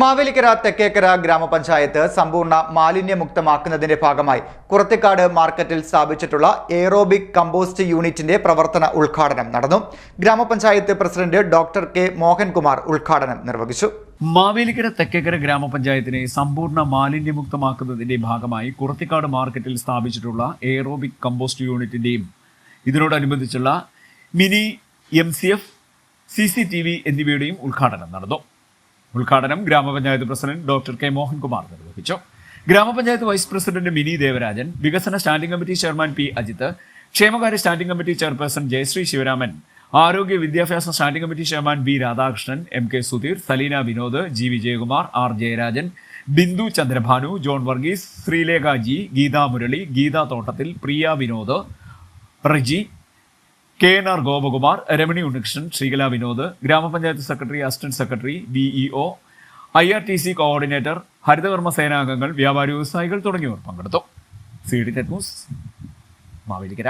മാവേലിക്കര തെക്കേക്കര ഗ്രാമപഞ്ചായത്ത് സമ്പൂർണ മാലിന്യമുക്തമാക്കുന്നതിന്റെ ഭാഗമായി കുറത്തിക്കാട് മാർക്കറ്റിൽ സ്ഥാപിച്ചിട്ടുള്ള എയറോബിക് കമ്പോസ്റ്റ് യൂണിറ്റിന്റെ പ്രവർത്തന ഉദ്ഘാടനം നടന്നു. ഗ്രാമപഞ്ചായത്ത് പ്രസിഡന്റ് ഡോക്ടർ കെ മോഹൻകുമാർ ഉദ്ഘാടനം നിർവഹിച്ചു. മാവേലിക്കര തെക്കേക്കര ഗ്രാമപഞ്ചായത്തിനെ സമ്പൂർണ മാലിന്യമുക്തമാക്കുന്നതിന്റെ ഭാഗമായി കുറത്തിക്കാട് മാർക്കറ്റിൽ സ്ഥാപിച്ചിട്ടുള്ള എയറോബിക് കമ്പോസ്റ്റ് യൂണിറ്റിന്റെയും ഇതിനോടനുബന്ധിച്ചുള്ള mini M C F C C T V എന്നിവയുടെയും ഉദ്ഘാടനം നടന്നു. ഉദ്ഘാടനം ഗ്രാമപഞ്ചായത്ത് പ്രസിഡന്റ് ഡോക്ടർ കെ മോഹൻകുമാർ നിർവഹിച്ചു. ഗ്രാമപഞ്ചായത്ത് വൈസ് പ്രസിഡന്റ് മിനി ദേവരാജൻ വികസന standing committee chairman P Ajith ക്ഷേമകാര്യ standing committee chairperson Jayasree Sivaraman ആരോഗ്യ വിദ്യാഭ്യാസ standing committee chairman B Radhakrishnan M K Sudheer Saleena Vinod G Vijayakumar R Jayarajan Bindu Chandrabhanu John Varghese Sreelekha G Geetha Murali Geetha Thottathil Priya Vinod Reji K N R Gopakumar Ramani Unnikrishnan Sreekala Vinod ഗ്രാമപഞ്ചായത്ത് secretary assistant secretary BEO I R T C coordinator ഹരിതകർമ്മ സേനാംഗങ്ങൾ വ്യാപാരി വ്യവസായികൾ തുടങ്ങിയവർ പങ്കെടുത്തു. C D tech news Mavelikara.